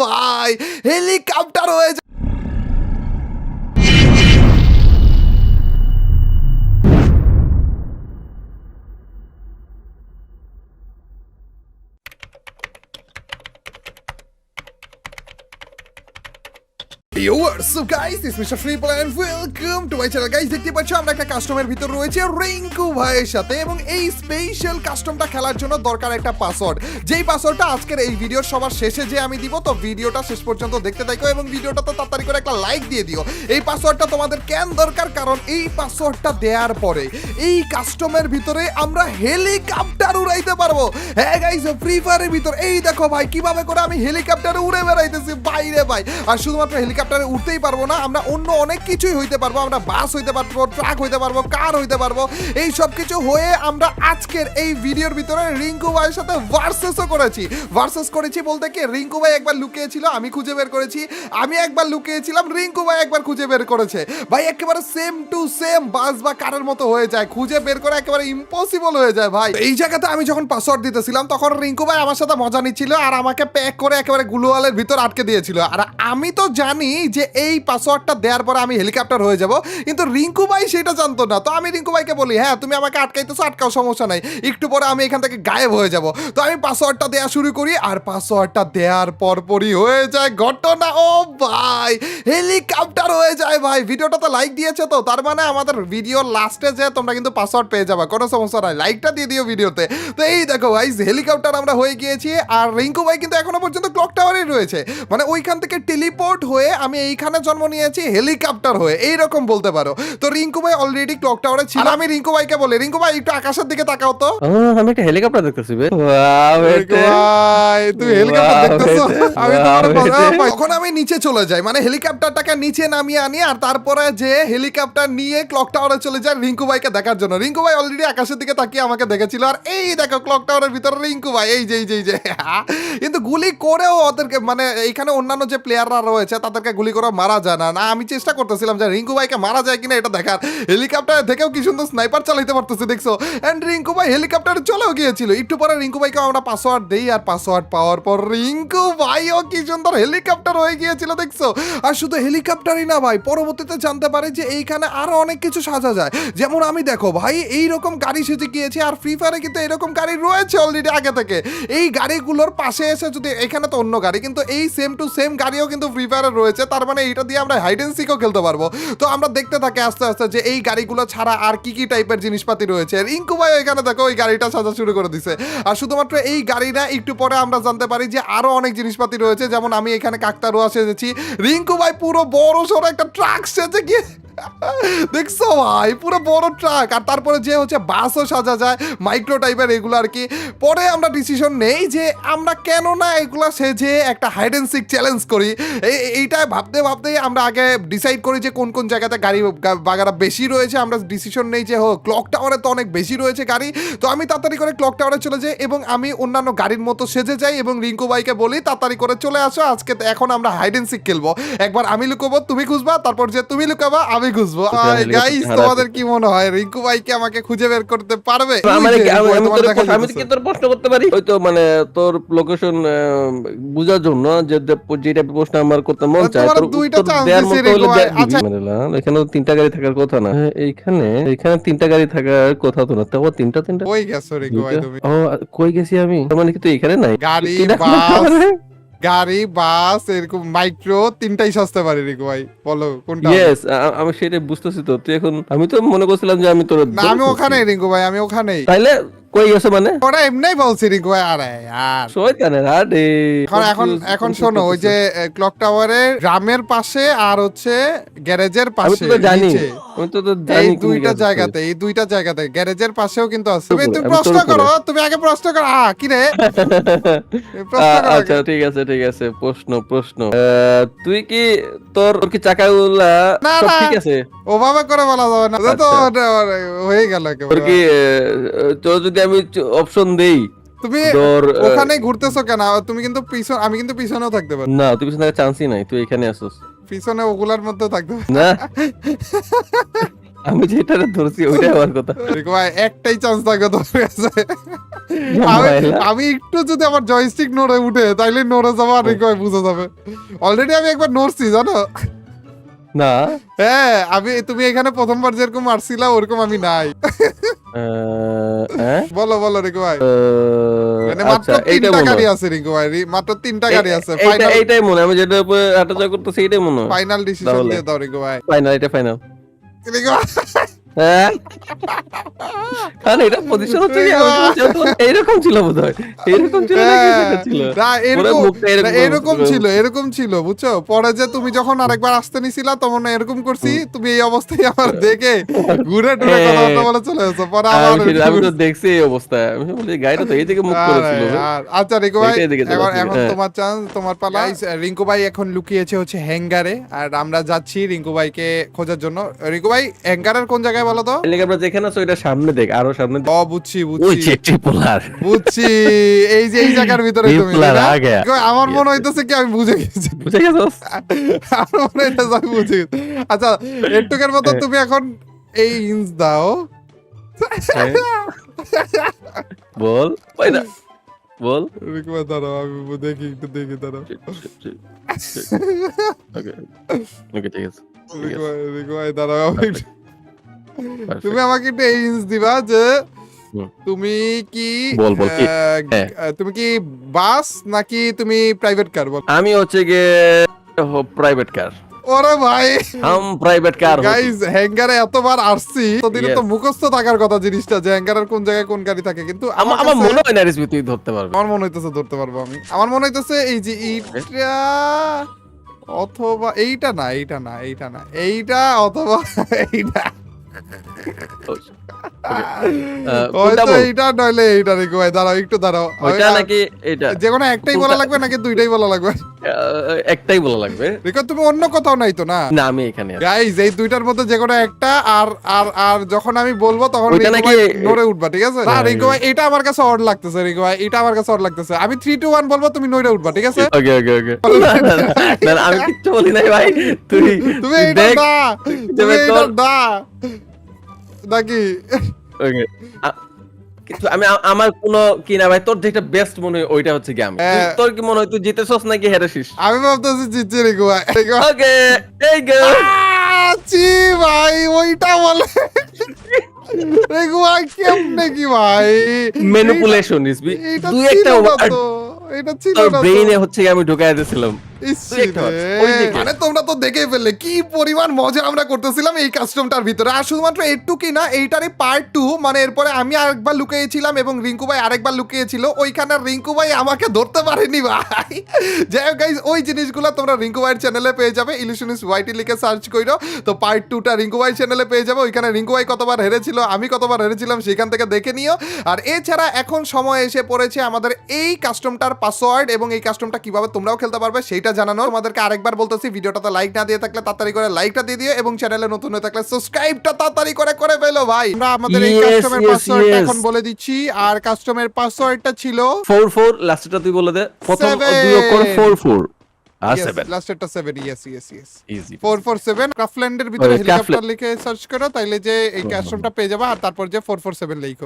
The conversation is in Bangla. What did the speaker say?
ভাই হেলিকপ্টার হয়ে Yo, what's up guys? It's Mr. Triple and welcome to my channel. দেখতে পাচ্ছ আমরা একটা কাস্টমের ভিতর রয়েছে রিঙ্কু ভাইয়ের সাথে এবং এই স্পেশাল কাস্টমটা খেলার জন্য দরকার একটা পাসওয়ার্ড যেই পাসওয়ার্ডটা আজকের এই ভিডিওর সবার শেষে যে আমি দিব তো ভিডিওটা শেষ পর্যন্ত দেখতে থাকো এবং ভিডিওটা তো তাড়াতাড়ি করে একটা লাইক দিয়ে দিও এই পাসওয়ার্ডটা তোমাদের কেন দরকার কারণ এই পাসওয়ার্ডটা দেওয়ার পরে এই কাস্টমের ভিতরে আমরা হেলিকপ্টার উড়াইতে পারব হ্যাঁ গাইস ফ্রি ফায়ারের ভিতর এই দেখো ভাই কীভাবে করে আমি হেলিকপ্টারে উড়ে বেড়াইতেছি বাইরে ভাই আর শুধুমাত্র হেলিকপ্টারে উঠতেই পারব না। আমরা অন্য অনেক কিছুই হইতে পারব। আমরা বাস হইতে পারব ট্রাক হইতে পারব কার হইতে পারব। এই সব কিছু হয়ে আমরা আজকের এই ভিডিওর ভিতরে রিঙ্কু ভাইয়ের সাথে ভার্সেসও করেছি। ভার্সেস করেছি বলতে কি, রিঙ্কু ভাই একবার লুকিয়েছিল, আমি খুঁজে বের করেছি। আমি একবার লুকিয়েছিলাম, রিঙ্কু ভাই একবার খুঁজে বের করেছে। ভাই, একেবারে সেম টু সেম বাস বা কারের মতো হয়ে যায়। খুঁজে বের করা একেবারে ইম্পসিবল হয়ে যায় ভাই। এই জায়গাতে আমি যখন পাসওয়ার্ড দিতেছিলাম, তখন রিঙ্কু ভাই আমার সাথে মজা নিচ্ছিল আর আমাকে প্যাক করে একেবারে গুলোয়ালের ভিতর আটকে দিয়েছিল। আর আমি তো জানি যে এই পাসওয়ার্ডটা দেওয়ার পরে আমি হেলিকপ্টার হয়ে যাব। কিন্তু রিঙ্কু ভাই সেটা জানতো না। তো আমি রিঙ্কু ভাইকে বলি হ্যাঁ তুমি আমাকে আটকাইতেছো, আটকাও সমস্যা নাই। একটু পরে আমি এখান থেকে গায়েব হয়ে যাব। তো আমি পাসওয়ার্ডটা দেওয়া শুরু করি আর পাসওয়ার্ডটা দেওয়ার পরপরই হয়ে যায় ঘটনা। ও ভাই হেলিকপ্টার হয়ে যায় ভাই। ভিডিওটা তো লাইক দিয়েছে তো। তার মানে আমাদের ভিডিও লাস্টে যে তোমরা কিন্তু পাসওয়ার্ড পেয়ে যাবে। কোনো সমস্যা নাই। লাইকটা দিয়ে দিও ভিডিওতে। তো এই দেখো ভাই হেলিকপ্টার আমরা হয়ে গিয়েছি। আর রিঙ্কু ভাই কিন্তু এখনও পর্যন্ত ক্লক টাওয়ারেই রয়েছে। মানে ওইখান থেকে টেলিপোর্ট হয়ে আমি এইখানে জন্ম নিয়েছি হেলিকপ্টার হয়ে। এইরকম বলতে পারো। তো রিঙ্কু ভাই অলরেডি ক্লক টাওয়ারে ছিল। আমি রিঙ্কু ভাইকে বলি রিঙ্কু ভাই একটু আকাশের দিকে তাকাও তো। আমি একটা হেলিকপ্টার দেখতেছি বে। ওয়াও রিঙ্কু ভাই, তুমি হেলিকপ্টার দেখতেছো? আমি তখন আমি নিচে চলে যাই মানে হেলিকপ্টারটাকে নিচে নামিয়ে আনি আর তারপরে যে হেলিকপ্টার নিয়ে ক্লক টাওয়ারে চলে যায় রিঙ্কু ভাইকে দেখার জন্য। রিঙ্কু ভাই অলরেডি আকাশের দিকে তাকিয়ে আমাকে দেখেছিল আর এই দেখো ক্লক টাওয়ারের ভিতরে রিঙ্কু ভাই এই যে এই যে এই যে। কিন্তু গুলি করেও ওদেরকে মানে এইখানে অন্যান্য যে প্লেয়াররা রয়েছে তাদেরকে গুলি করে মারা যায় না। না, আমি চেষ্টা করতেছিলাম যে রিঙ্কু ভাইকে মারা যায় কিনা এটা দেখার। হেলিকপ্টার থেকেও কি সুন্দর স্নাইপার চালাইতে পারতেছে, দেখছ? এন্ড রিঙ্কু ভাই হেলিকপ্টারে চলেও গিয়েছিল। একটু পরে রিঙ্কু ভাইকে আমরা পাসওয়ার্ড দেই আর পাসওয়ার্ড পাওয়ার পর রিঙ্কু ভাইও কি সুন্দর হেলিকপ্টার হয়ে গিয়েছিল, দেখছ? আর শুধু হেলিকপ্টারই না ভাই, পরবর্তীতে জানতে পারে যে এইখানে আরও অনেক কিছু সাজা যায়। যেমন আমি দেখো ভাই এই রকম গাড়ি সেজে গিয়েছি আর ফ্রি ফায়ারে কিন্তু এরকম গাড়ি রয়েছে অলরেডি আগে থেকে। এই গাড়িগুলোর পাশে এসে যদি, এখানে তো অন্য গাড়ি, কিন্তু এই সেম টু সেম গাড়িও কিন্তু ফ্রি ফায়ারে রয়েছে। তার মানে এইটা দিয়ে আমরা হাইড সিকও খেলতে পারব। তো আমরা দেখতে থাকি আস্তে আস্তে যে এই গাড়িগুলো ছাড়া আর কি কি টাইপের জিনিসপাতি রয়েছে। রিঙ্কু ভাই এখানে দেখো, ওই গাড়িটা সাজা শুরু করে দিছে। আর শুধুমাত্র এই গাড়ি না একটু পরে আমরা জানতে পারি যে আরও অনেক জিনিসপাতি রয়েছে। যেমন আমি এখানে কাকতারুয়া সেজেছি। রিঙ্কু ভাই পুরো বড় সড়ো একটা ট্রাক সেজে গিয়ে দেখছ ভাই পুরো বড় ট্রাক আর তারপরে যে হচ্ছে বাসও সাজা যায় মাইক্রো টাইপের এগুলো আর কি। পরে আমরা ডিসিশন নেই যে আমরা কেন না এগুলো সেজে একটা হাইড অ্যান্ড সিক চ্যালেঞ্জ করি। এই এইটা ভাবতে ভাবতেই আমরা আগে ডিসাইড করি যে কোন কোন জায়গাতে গাড়ি বাগারা বেশি রয়েছে। আমরা ডিসিশন নেই যে হো ক্লক টাওয়ারে তো অনেক বেশি রয়েছে গাড়ি। তো আমি তাড়াতাড়ি করে ক্লক টাওয়ারে চলে যাই এবং আমি অন্যান্য গাড়ির মতো সেজে যাই এবং রিঙ্কু ভাইকে বলি, তাড়াতাড়ি করে চলে আসো। আজকে এখন আমরা হাইড অ্যান্ড সিক খেলব। একবার আমি লুকাবো, তুমি খুঁজবা, তারপর যে তুমি লুকাবা, আমি খুঁজবো। হেলিকপ্টার গাইস তোমাদের কি মনে হয়? রিঙ্কু ভাই কি আমাকে খুঁজে বের করতে পারবে? আমার আমি আমি আমি। কি তোর প্রশ্ন করতে পারি। ওই তো মানে তোর লোকেশন বুঝার জন্য যে যেটা প্রশ্ন আমার করতে মন আর চায় তোর দুইটা উত্তর দেওয়ার মতো হলে আচ্ছা। মানে এখানে তিনটা গাড়ি থাকার কথা না। হ্যাঁ, এইখানে এইখানে তিনটা গাড়ি থাকার কথা তো না। তাও তিনটা তিনটা? কই গেছো রিঙ্কু ভাই তুমি? ও কই গেছি আমি? তার মানে কি তুই এখানে নাই? গাড়ি বাস। মানে? গাড়ি বাস এরকম মাইক্রো তিনটাই সস্তা পারে রিকু ভাই। বলো কোনটা ইয়েস আমি সেটা বুঝতেছি তো। তুই এখন আমি তো মনে করছিলাম যে আমি তোর না আমি ওখানেই রিঙ্কু ভাই আমি ওখানেই। তাইলে কই গেছে মানে? ওরা এমনি বলছি রিঙ্কু ভাই আরে আর। শয়তানের আরে এখন এখন এখন শোনো ওই যে ক্লক টাওয়ারের গ্রামের পাশে আর হচ্ছে গ্যারেজের পাশে তো তো জানি। আমি তো তো এই দুইটা জায়গাতে। এই দুইটা জায়গাতে গ্যারেজের পাশেও কিন্তু আছে। তুমি তুমি প্রশ্ন করো তুমি আগে প্রশ্ন করো। আ কি রে? আচ্ছা ঠিক আছে ঠিক আছে প্রশ্ন প্রশ্ন। তুই কি তোর কি চাকাগুলা সব ঠিক আছে? ওভাবে করে বলা যাবে না। তো আচ্ছা। হয়ে গেল তোর কি তোর যদি আমি অপশন দেই। তুমি ওখানে ঘুরতেছো কেন? তুমি কিন্তু পিছন আমি কিন্তু পিছনেও থাকতে পারি। না তুই পিছনে চান্সই নাই তুই এখানে আসছিস পিছনে ওগুলার মধ্যে থাকতে পারি। না? আমি যেটা ধরছি ওইটাই আমার কথা। ভাই একটাই চান্স থাকে তোর কাছে। আমি একটু যদি আমার জয়স্টিক নড়ে উঠে তাইলে নড়ে যাব আর রিকু ভাই বুঝে যাবে। অলরেডি আমি একবার নড়ছি জানো? না? হ্যাঁ আমি তুমি এখানে প্রথমবার যেরকম মারছিলা ওরকম আমি নাই? বলো বলো রিকু ভাই। মানে মাত্র আচ্ছা এইটা তিনটা গাড়ি আছে রিকু ভাই মাত্র তিনটা গাড়ি আছে। ফাইনাল এইটাই মনে আমি যেটা উপরে হাঁটাচলা করতেছি এইটাই মনে ফাইনাল ডিসিশন। দিয়ে দাও রিকু ভাই। ফাইনাল এটা ফাইনাল রিকু ভাই, হ্যাঁ? কারণ এটা পজিশন হচ্ছে কি? এইরকম ছিল বোধ হয় এইরকম ছিল নাকি হ্যাঁ, ছিল? না, এরকম- ছিল। এরকম ছিল বুঝছ? পরে যে তুমি যখন আরেকবার আসতে নিছিলা তখন এরকম করছি তুমি এই অবস্থায় আমার দেখে ঘুরে টুরে কথা হ্যাঁ। বলে চলে এসো। পরে আমি আবার সেটা- আমি তো দেখছি এই অবস্থায় আমি বলি গাড়িটা তো এই দিকে মুখ করেছিল আচ্ছা রিঙ্কু ভাই এখন এখন হ্যাঁ। তোমার চান্স তোমার পালা। রিঙ্কু ভাই এখন লুকিয়েছে হচ্ছে হ্যাঙ্গারে আর আমরা যাচ্ছি রিঙ্কু ভাইকে খোঁজার জন্য। রিঙ্কু ভাই হ্যাঙ্গারের কোন জায়গায় বলো তো আমরা যেখানে আছো এটা সামনে দেখ আরও সামনে দেখ। ও বুঝছি বুঝছি ওই বুঝছি ট্রিপলার বুঝছি এই যে এই জায়গার ভিতরে তুমি তাই না? আগে। আমার মনে হইতেছে কি আমি বুঝে গেছি বুঝে গেছস আমার মনে হইতেছে আমি বুঝে গেছি আচ্ছা এটুকের মতো হ্যাঁ। তুমি এখন এই ইঞ্চ দাও হ্যাঁ। বল ওই না বল ভাই দাঁড়াও আমি দেখি একটু দেখি দাঁড়াও ওকে ওকে ঠিক আছে রিঙ্কু ভাই দাঁড়াও আমি. তুমি আমাকে একটা এই দিবা যে তুমি কি বল, বল, কি? হ্যাঁ। তুমি কি বাস নাকি তুমি প্রাইভেট কার বল? আমি হচ্ছে গিয়ে প্রাইভেট কার ওরে ভাই। হাম প্রাইভেট কার গাইজ হ্যাঙ্গারে এতবার আসছি তো দিনে তো মুখস্থ থাকার কথা জিনিসটা যে হ্যাঙ্গারের কোন জায়গায় কোন গাড়ি থাকে কিন্তু আমার আমার মনে হয় না রিসবি তুই ধরতে পারবে। আমার মনে হইতেছে ধরতে পারব আমি। আমার মনে হইতেছে এই যে এইটা অথবা এইটা না এইটা না এইটা না এইটা অথবা এইটা। আহ, কোনটা হয়তো বল? নইলে দাঁড়াও একটু দাঁড়াও। আমি- নাকি এটা যে কোনো একটাই বলা লাগবে নাকি দুইটাই বলা লাগবে? একটাই বলা লাগবে। রেখো তুমি অন্য কোথাও নাই তো না? না আমি এখানে আছি। এই দুইটার মধ্যে যে কোনো একটা আর আর আর যখন আমি বলব তখন ওইটা রিঙ্কু নাকি- নড়ে উঠবা ঠিক আছে? না হ্যাঁ, এটা আমার কাছে অড লাগতেছে এটা আমার কাছে অড লাগতেছে। আমি থ্রি টু ওয়ান বলব তুমি নড়ে উঠবা ঠিক আছে? ওকে ওকে ওকে না, আমি কিচ্ছু বলি নাই ভাই। তুই তুমি এটা না তুমি এটা না। নাকি? কিন্তু আমি আমার কোনো কি না ভাই তোর যেটা বেস্ট মনে হয় ওইটা হচ্ছে তুই- হ্যাঁ। তোর কি মনে হয় তুই জিতেছস নাকি হেরেছিস? আমি ভাবতেছি জিতছি ভাই। ওকে এই গো। ভাই ওইটা বলে। রিঙ্কু ভাই কেমনে কি ভাই? ম্যানিপুলেশন এটা তুই একটা এটা ছিল না ব্রেইনে হচ্ছে আমি ঢুকাই দিয়েছিলাম মানে তোমরা তো দেখেই ফেললে কি পরিমাণ মজা আমরা করতেছিলাম এই কাস্টমটার ভিতরে। আর শুধুমাত্র এইটুকুই না এইটারই পার্ট টু মানে এরপরে আমি আরেকবার লুকিয়েছিলাম এবং রিঙ্কু ভাই আরেকবার লুকিয়েছিল। ওইখানে রিঙ্কু ভাই আমাকে ধরতে পারেনি ভাই। যাই হোক গাইজ ওই জিনিসগুলো তোমরা রিঙ্কু ভাইয়ের চ্যানেলে পেয়ে যাবে। ইলিশনিস ওয়াইটি লিখে সার্চ করো তো পার্ট টুটা রিঙ্কু ভাই চ্যানেলে পেয়ে যাবে। ওইখানে রিঙ্কু ভাই কতবার হেরেছিল আমি কতবার হেরেছিলাম সেখান থেকে দেখে নিও। আর এছাড়া এখন সময় এসে পড়েছে আমাদের এই কাস্টমটার পাসওয়ার্ড এবং এই কাস্টমটা কীভাবে তোমরাও খেলতে পারবে সেইটা জানানো। তোমাদেরকে আরেকবার বলতেছি ভিডিওটাতে লাইক না দিয়ে থাকলে তাড়াতাড়ি করে লাইকটা দিয়ে দিও এবং চ্যানেলে নতুন হয়ে থাকলে সাবস্ক্রাইবটা তাড়াতাড়ি করে করে ফেলো ভাই। আমরা আমাদের এই কাস্টমের পাসওয়ার্ডটা এখন বলে দিচ্ছি আর কাস্টমের পাসওয়ার্ডটা ছিল ফোর ফোর লাস্টটা তুই বলে দে। প্রথম দুই অক্ষর ফোর ফোর আর seven লাস্টেরটা seven yes yes yes easy four four seven ক্রাফল্যান্ডের ভিতরে ওই, হেলিকপ্টার Craftland. লিখে সার্চ করো তাইলে যে এই কাস্টমটা পেয়ে যাবে আর তারপর যে ফোর ফোর সেভেন লিখো।